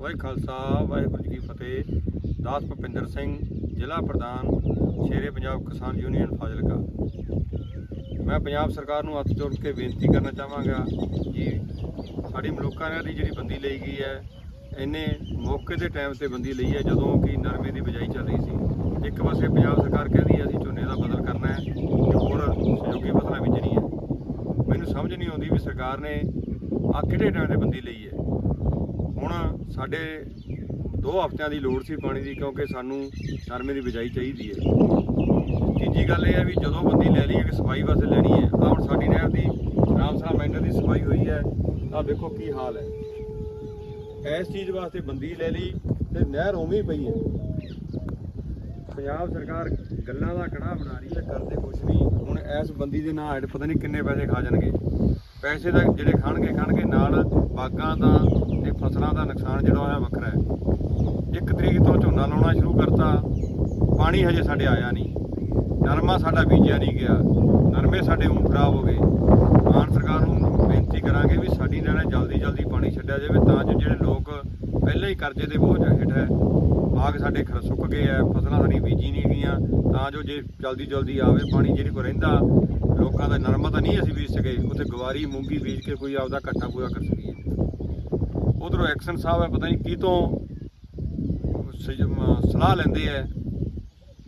ਵਾਹਿ ਖਾਲਸਾ, ਵਾਹਿਗੁਰੂ ਜੀ ਕੀ ਫਤਿਹ। ਦਾਸ ਭੁਪਿੰਦਰ ਸਿੰਘ, ਜ਼ਿਲ੍ਹਾ ਪ੍ਰਧਾਨ, ਸ਼ੇਰੇ ਪੰਜਾਬ ਕਿਸਾਨ ਯੂਨੀਅਨ, ਫਾਜ਼ਿਲਕਾ। ਮੈਂ ਪੰਜਾਬ ਸਰਕਾਰ ਨੂੰ ਹੱਥ ਜੋੜ ਕੇ ਬੇਨਤੀ ਕਰਨਾ ਚਾਹਾਂਗਾ ਕਿ ਸਾਡੀ ਮਲੂਕਾਂ ਨੇ ਦੀ ਜਿਹੜੀ ਬੰਦੀ ਲਈ ਗਈ ਹੈ, ਇਹਨੇ ਮੌਕੇ ਦੇ ਟਾਈਮ ਤੇ ਬੰਦੀ ਲਈ ਹੈ, ਜਦੋਂ ਕਿ ਨਰਮੇ ਦੀ ਬਿਜਾਈ ਚੱਲ ਰਹੀ ਸੀ। ਇੱਕ ਪਾਸੇ ਪੰਜਾਬ ਸਰਕਾਰ ਕਹਿੰਦੀ ਹੈ, ਅਸੀਂ ਝੋਨੇ ਦਾ ਬਦਲ ਕਰਨਾ ਹੈ, ਤੇ ਹੋਰ ਸਹਿਯੋਗੀ ਫਸਲਾਂ ਬੀਜਣੀ ਹੈ। ਮੈਨੂੰ ਸਮਝ ਨਹੀਂ ਆਉਂਦੀ ਵੀ ਸਰਕਾਰ ਨੇ ਆ ਕਿਹੜੇ ਟਾਈਮ ਤੇ ਬੰਦੀ ਲਈ ਹੈ। ਹੁਣ ਸਾਡੇ 2 ਹਫ਼ਤਿਆਂ ਦੀ ਲੋੜ ਸੀ ਪਾਣੀ ਦੀ, ਕਿਉਂਕਿ ਸਾਨੂੰ ਨਰਮੇ ਦੀ ਬਿਜਾਈ ਚਾਹੀਦੀ ਹੈ। ਤੀਜੀ ਗੱਲ ਇਹ ਹੈ ਵੀ ਜਦੋਂ ਬੰਦੀ ਲੈ ਲਈ ਹੈ ਕਿ ਸਫ਼ਾਈ ਵਾਸਤੇ ਲੈਣੀ ਹੈ ਆ ਹੁਣ ਸਾਡੀ ਨਹਿਰ ਦੀ ਰਾਮਸਰਾ ਮੈਂਡਰ ਦੀ ਸਫ਼ਾਈ ਹੋਈ ਹੈ ਆ ਦੇਖੋ ਕੀ ਹਾਲ ਹੈ। ਇਸ ਚੀਜ਼ ਵਾਸਤੇ ਬੰਦੀ ਲੈ ਲਈ ਤੇ ਨਹਿਰ ਉਵੇਂ ਪਈ ਹੈ। ਪੰਜਾਬ ਸਰਕਾਰ ਗੱਲਾਂ ਦਾ ਕੜਾ ਬਣਾ ਰਹੀ ਹੈ, ਕਰਦੇ ਕੁਝ ਨਹੀਂ। ਹੁਣ ਇਸ ਬੰਦੀ ਦੇ ਨਾਂ ਹੇਠ ਪਤਾ ਨਹੀਂ ਕਿੰਨੇ ਪੈਸੇ ਖਾ ਜਾਣਗੇ। ਪੈਸੇ ਦਾ ਜਿਹੜੇ ਖਾਣਗੇ ਖਾਣਗੇ। ਨਾਲ ਬਾਗਾਂ ਦਾ ਤੇ ਫਸਲਾਂ ਦਾ ਨੁਕਸਾਨ ਜਿਹੜਾ ਹੋਇਆ ਵੱਖਰਾ ਹੈ। ਇੱਕ ਤਰੀਕ ਤੋਂ ਝੋਨਾ ਲਾਉਣਾ ਸ਼ੁਰੂ ਕਰਤਾ। ਪਾਣੀ ਹਜੇ ਸਾਡੇ ਆਇਆ ਨਹੀਂ। ਨਰਮਾ ਸਾਡਾ ਬੀਜਿਆ ਨਹੀਂ ਗਿਆ। ਨਰਮੇ ਸਾਡੇ ਹੁਣ ਖਰਾਬ ਹੋ ਗਏ। ਮਾਨ ਸਰਕਾਰ ਨੂੰ ਬੇਨਤੀ ਕਰਾਂਗੇ ਵੀ ਸਾਡੀ ਨਹਿਰਾਂ ਜਲਦੀ ਜਲਦੀ ਪਾਣੀ ਛੱਡਿਆ ਜਾਵੇ, ਤਾਂ ਜੋ ਜਿਹੜੇ ਲੋਕ ਪਹਿਲਾਂ ਹੀ ਕਰਜ਼ੇ ਦੇ ਬੋਝ ਹੇਠ ਹੈ ਬਾਗ ਸਾਡੇ ਖਰ ਸੁੱਕ ਗਏ ਆ, ਫਸਲਾਂ ਸਾਡੀ ਬੀਜੀ ਨਹੀਂ ਗਈਆਂ, ਤਾਂ ਜੋ ਜੇ ਜਲਦੀ ਜਲਦੀ ਆਵੇ, ਪਾਣੀ ਜਿਹੜੀ ਕੋ ਰਹਿੰਦਾ, ਲੋਕਾਂ ਦਾ ਨਰਮਾ ਤਾਂ ਨਹੀਂ ਅਸੀਂ ਬੀਜ ਸਕੇ, ਉੱਥੇ ਗਵਾਰੀ ਮੂੰਗੀ ਬੀਜ ਕੇ ਕੋਈ ਆਪਦਾ ਘਾਟਾ ਪੂਰਾ ਕਰ ਸਕੀਏ। ਉਧਰੋਂ ਐਕਸ਼ਨ ਸਾਹਿਬ ਹੈ ਪਤਾ ਨਹੀਂ ਕੀ ਤੋਂ ਸਲਾਹ ਲੈਂਦੇ ਆ।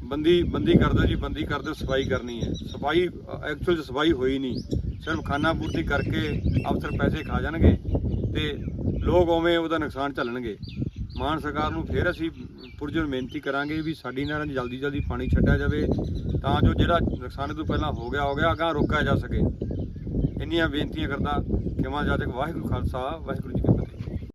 ਬੰਦੀ ਬੰਦੀ ਕਰ ਦਿਓ ਜੀ, ਬੰਦੀ ਕਰ ਦਿਓ, ਸਫ਼ਾਈ ਕਰਨੀ ਹੈ। ਸਫ਼ਾਈ ਐਕਚੁਅਲ 'ਚ ਸਫ਼ਾਈ ਹੋਈ ਨਹੀਂ। ਸਿਰਫ ਖਾਨਾ ਪੂਰਤੀ ਕਰਕੇ ਅਫਸਰ ਪੈਸੇ ਖਾ ਜਾਣਗੇ ਤੇ ਲੋਕ ਉਵੇਂ ਉਹਦਾ ਨੁਕਸਾਨ ਝੱਲਣਗੇ। ਮਾਨ ਸਰਕਾਰ ਨੂੰ ਫਿਰ ਅਸੀਂ ਪੁਰਜਨ ਬੇਨਤੀ ਕਰਾਂਗੇ ਵੀ ਸਾਡੀ ਨਾਲ ਜਲਦੀ ਜਲਦੀ ਪਾਣੀ ਛੱਡਿਆ ਜਾਵੇ, ਤਾਂ ਜੋ ਜਿਹੜਾ ਨੁਕਸਾਨ ਤੋਂ ਪਹਿਲਾਂ ਹੋ ਗਿਆ ਹੋ ਗਿਆ, ਅਗਾਂਹ ਰੋਕਿਆ ਜਾ ਸਕੇ। ਇੰਨੀਆਂ ਬੇਨਤੀਆਂ ਕਰਦਾ ਕਿ ਮਾਂ ਜਾਤਕ ਵਾਹਿਗੁਰੂ ਖਾਲਸਾ, ਵਾਹਿਗੁਰੂ ਜੀ